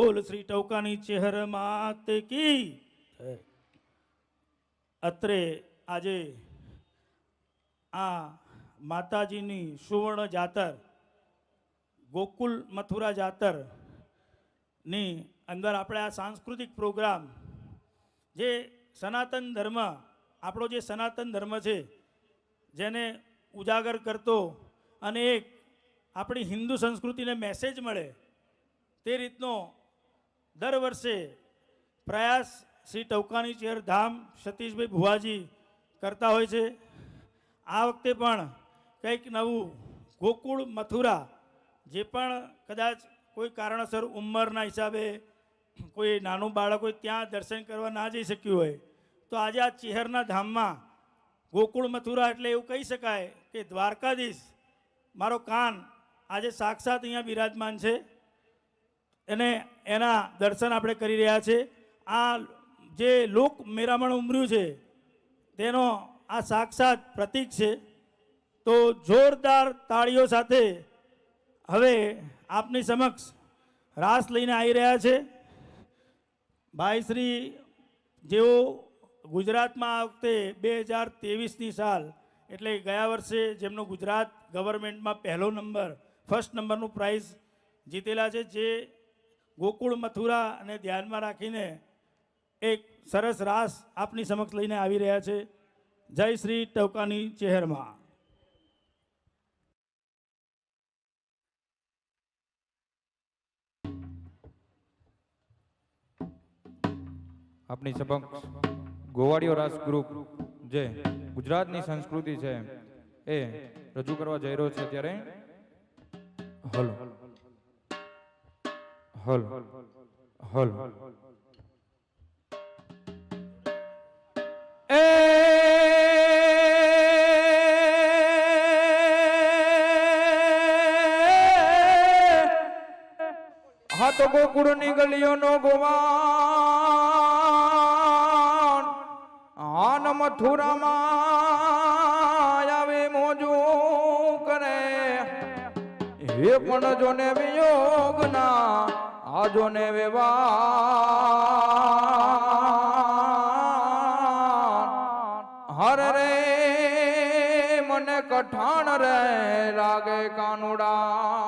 બોલ શ્રી ટૌકાની ચેહર માત કી? અત્રે આજે આ માતાજીની સુવર્ણ જાતર ગોકુલ મથુરા જાતરની અંદર આપણે આ સાંસ્કૃતિક પ્રોગ્રામ જે સનાતન ધર્મ આપણો જે સનાતન ધર્મ છે જેને ઉજાગર કરતો અને એક આપણી હિન્દુ સંસ્કૃતિને મેસેજ મળે તે રીતનો દર વર્ષે પ્રયાસ શ્રી ટૌકાની ચેર ધામ સતીશભાઈ ભુવાજી કરતા હોય છે. આ વખતે પણ કંઈક નવું ગોકુળ મથુરા, જે પણ કદાચ કોઈ કારણસર ઉંમરના હિસાબે કોઈ નાનું બાળક હોય ત્યાં દર્શન કરવા ના જઈ શક્યું હોય, તો આજે આ ચેહરના ધામમાં ગોકુળ મથુરા એટલે એવું કહી શકાય કે દ્વારકાધીશ. મારો કાન આજે સાક્ષાત અહીંયા બિરાજમાન છે. અને એના દર્શન આપણે કરી રહ્યા છે. આ જે લોક મેરામણ ઉમર્યું છે, તેનો આ સાક્ષાત પ્રતીક છે. તો જોરદાર તાળીઓ સાથે હવે આપની સમક્ષ રાસ લઈને આવી રહ્યા છે. ભાઈ શ્રી, જેઓ ગુજરાતમાં આ વખતે બે હજાર ત્રેવીસની સાલ, એટલે ગયા વર્ષે જેમનો ગુજરાત ગવર્મેન્ટમાં પહેલો નંબર, ફર્સ્ટ નંબરનું પ્રાઇઝ જીતેલા છે, જે ગોકુળ મથુરા અને ધ્યાનમાં રાખીને એક સરસ રાસ આપની સમક્ષ લઈને આવી રહ્યા છે. જય શ્રી ટવકાની ચહેરમાં. આપણી સમક્ષ ગોવાડીઓ રાસ ગ્રુપ જે ગુજરાતની સંસ્કૃતિ છે એ રજૂ કરવા જઈ રહ્યો છે ત્યારે. હલો. હલ હલ એ હા તો ગોકુળની ગલીઓનો ગોવાન આન મથુરામાં હે પણ જોને વિયોગ ના, આ જોને વેવા હર રે, મને કઠણ રે, લાગે કાનુડા.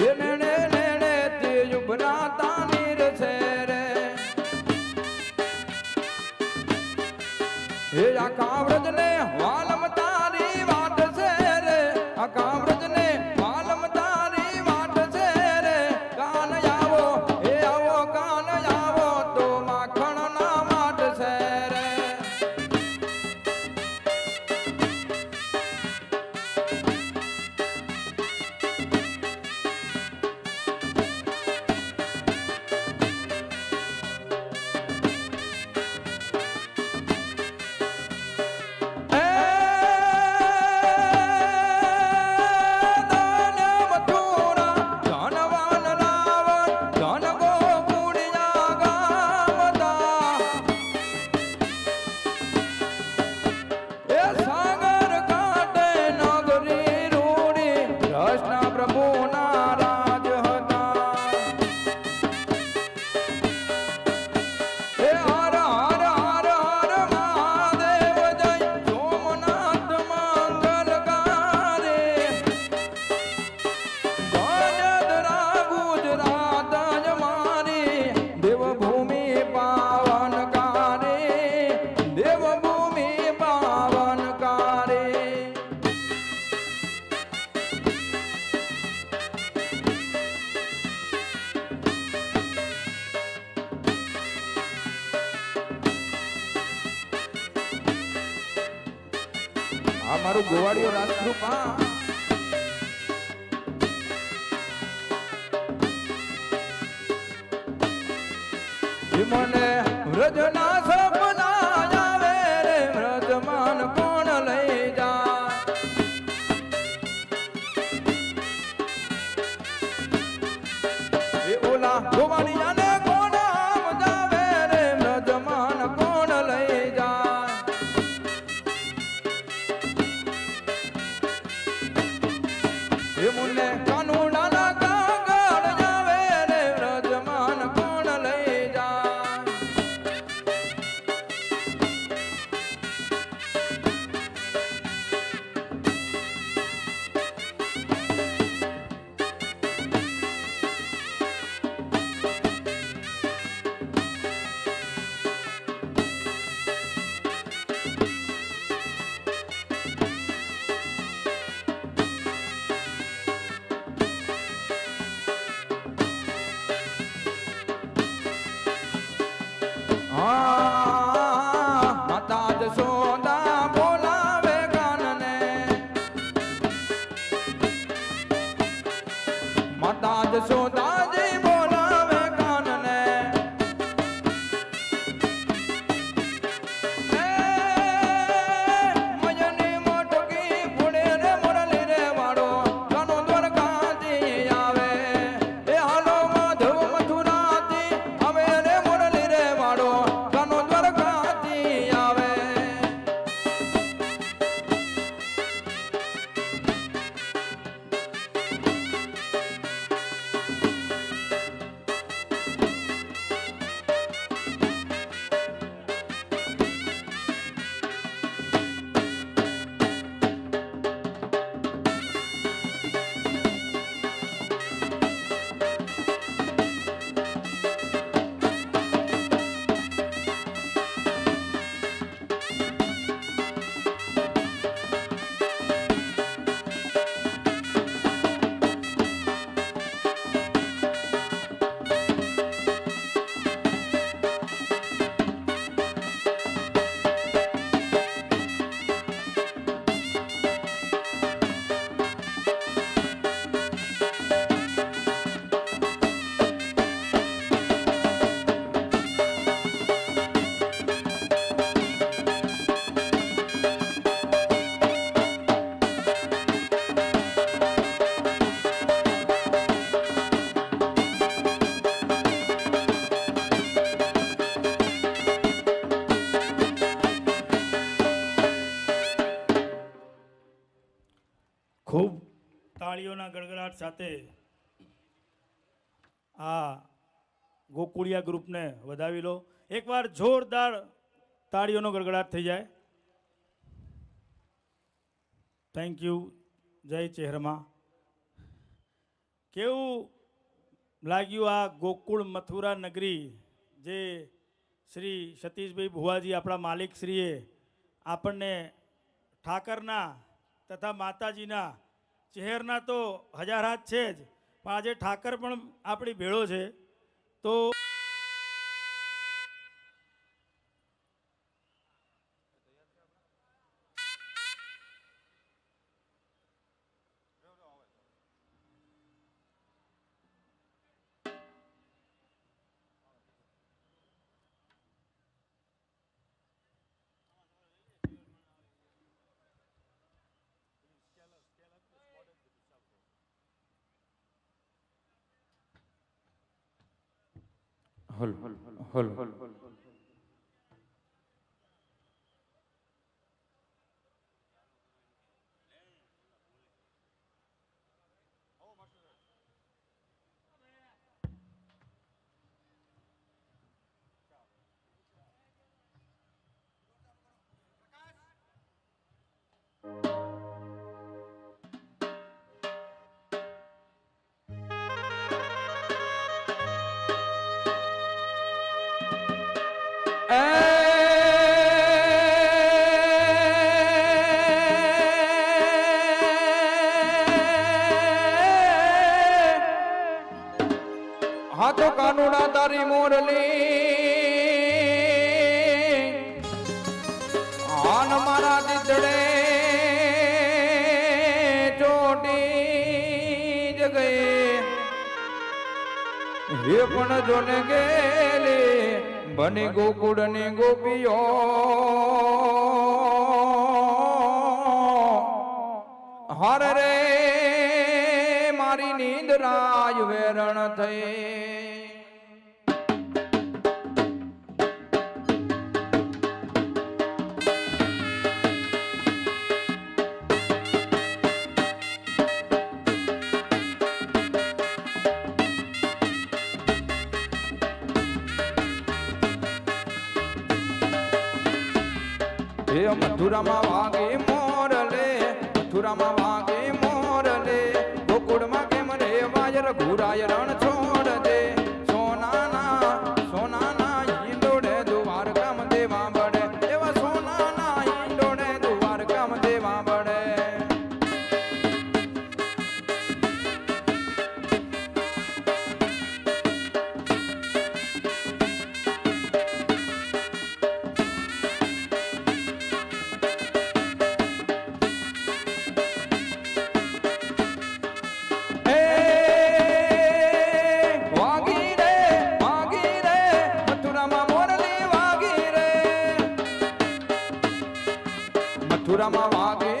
ಏನೇನೇ મને વ્રજના તાળીઓના ગડગડાટ સાથે આ ગોકુળિયા ગ્રુપને વધાવી લો. એકવાર જોરદાર તાળીઓનો ગડગડાટ થઈ જાય. થેન્ક યુ જય ચહેરમાં. કેવું લાગ્યું આ ગોકુળ મથુરા નગરી જે શ્રી સતીશભાઈ ભુવાજી આપણા માલિકશ્રીએ આપણને ઠાકરના તથા માતાજીના ચહેરના તો હજાર હાથ છે જ પણ આજે ઠાકર પણ આપણી ભેળો છે. તો হল হল হল અને ગોકુળ મથુરામાં વાગે મોરલે મથુરામાં વાગે મોરલે. ગોકુળમાં કેમ રે વાય રઘુરાય રણ છોડ pura.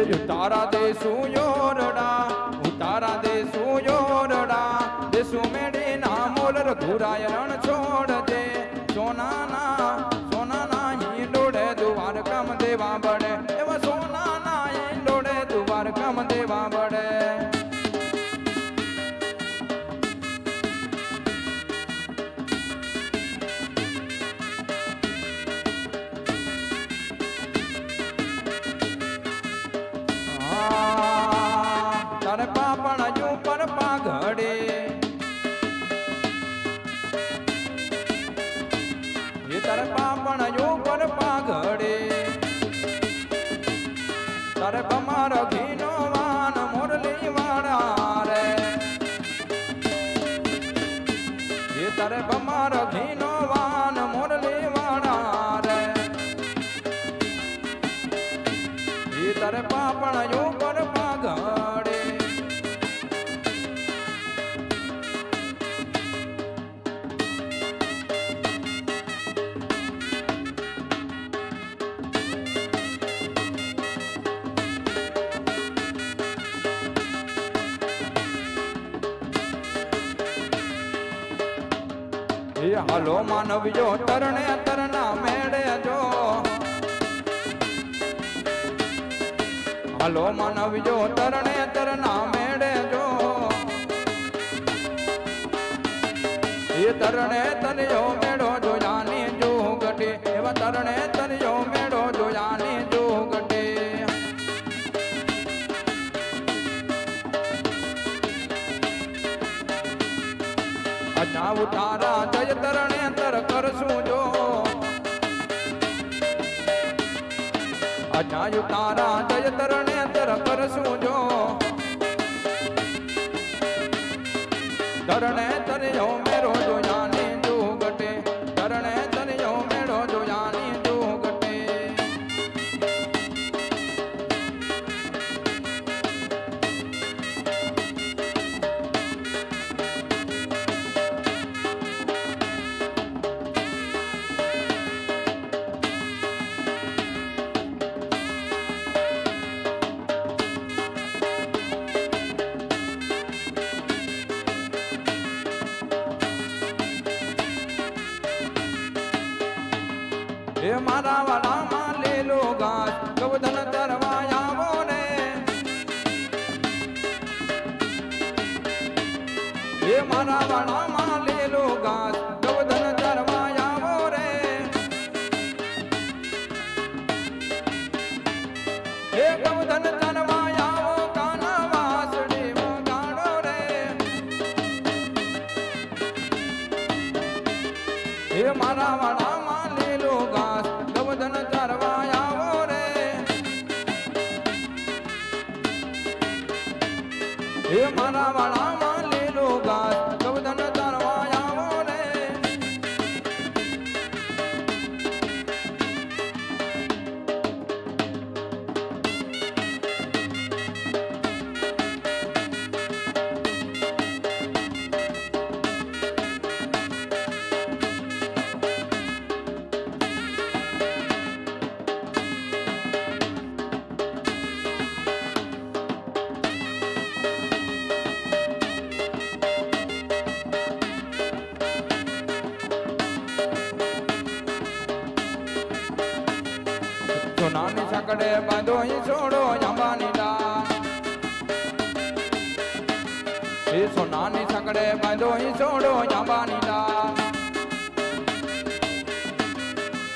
દેજો તારા દેશું યોરડા હું તારા દેશું યોરડા દેશું મેડી ના મોલ રઘુરાયણ બાજુ પર પાઘડે. આવજો તરણે તરના મેળે જો. હલો માનવજો, તરણે તરના મેળે જો. એ તરણે તરયો મેળો જોયાની જો ગટે એવા તરણે Not da હે મારા વાળા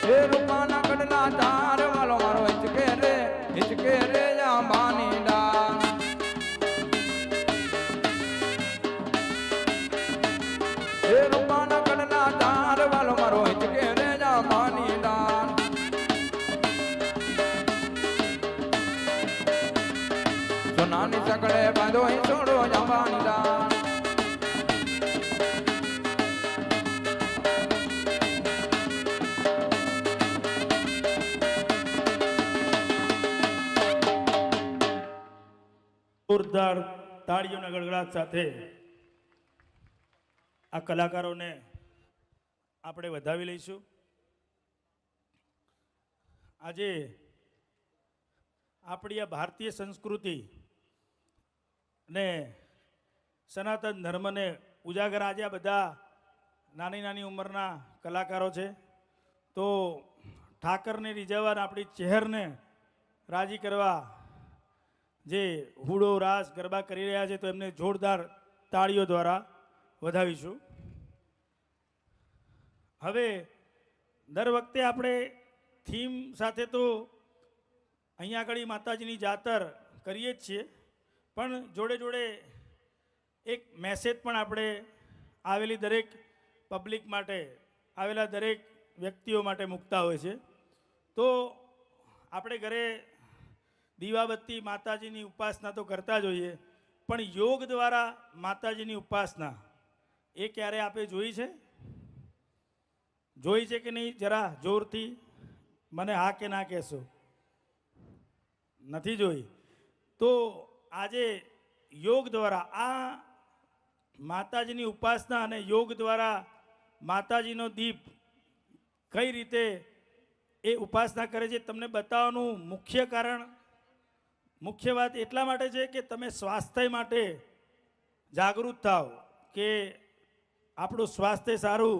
રૂપાના કડલા તા જોરદાર તાળીઓના ગડગડાટ સાથે આ કલાકારોને આપણે વધાવી લઈશું. આજે આપણી આ ભારતીય સંસ્કૃતિ ને સનાતન ધર્મને ઉજાગર આજે આ બધા નાની નાની ઉંમરના કલાકારો છે. તો ઠાકરને રીઝવવા આપણી ચહેરને રાજી કરવા જે હુડો, રાસ, ગરબા કરી રહ્યા છે, તો એમને જોરદાર તાળીઓ દ્વારા વધાવીશું. હવે, દર વખતે આપણે થીમ સાથે તો અહીંયા આગળ માતાજીની જાતર કરીએ જ છીએ, પણ જોડે જોડે એક મેસેજ પણ આપણે આવેલી દરેક પબ્લિક માટે, આવેલા દરેક વ્યક્તિઓ માટે મૂકતા હોય છે. તો આપણે ઘરે દીવાબત્તી માતાજીની ઉપાસના તો કરતા જ હોઈએ, પણ યોગ દ્વારા માતાજીની ઉપાસના, એ ક્યારે આપે જોઈ છે? જોઈ છે કે નહીં? જરા જોરથી મને હા કે ના કહેશો. નથી જોઈ. તો આજે યોગ દ્વારા, આ માતાજીની ઉપાસના અને યોગ દ્વારા માતાજીનો દીપ કઈ રીતે એ ઉપાસના કરે છે, તમને બતાવવાનું મુખ્ય કારણ મુખ્ય વાત એટલા માટે છે કે તમે સ્વાસ્થ્ય માટે જાગૃત થાવ કે આપણું સ્વાસ્થ્ય સારું,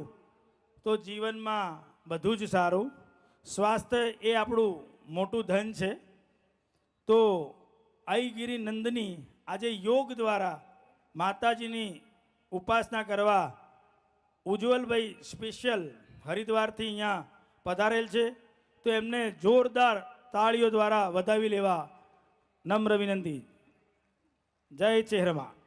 તો જીવનમાં બધું જ સારું. સ્વાસ્થ્ય એ આપણું મોટું ધન છે. તો આઈગીરી નંદની આજે યોગ દ્વારા માતાજીની ઉપાસના કરવા ઉજ્જવલભાઈ સ્પેશિયલ હરિદ્વારથી અહીંયા પધારેલ છે. તો એમને જોરદાર તાળીઓ દ્વારા વધાવી લેવા નમ્ર વિનંતી જય ચહેરમાં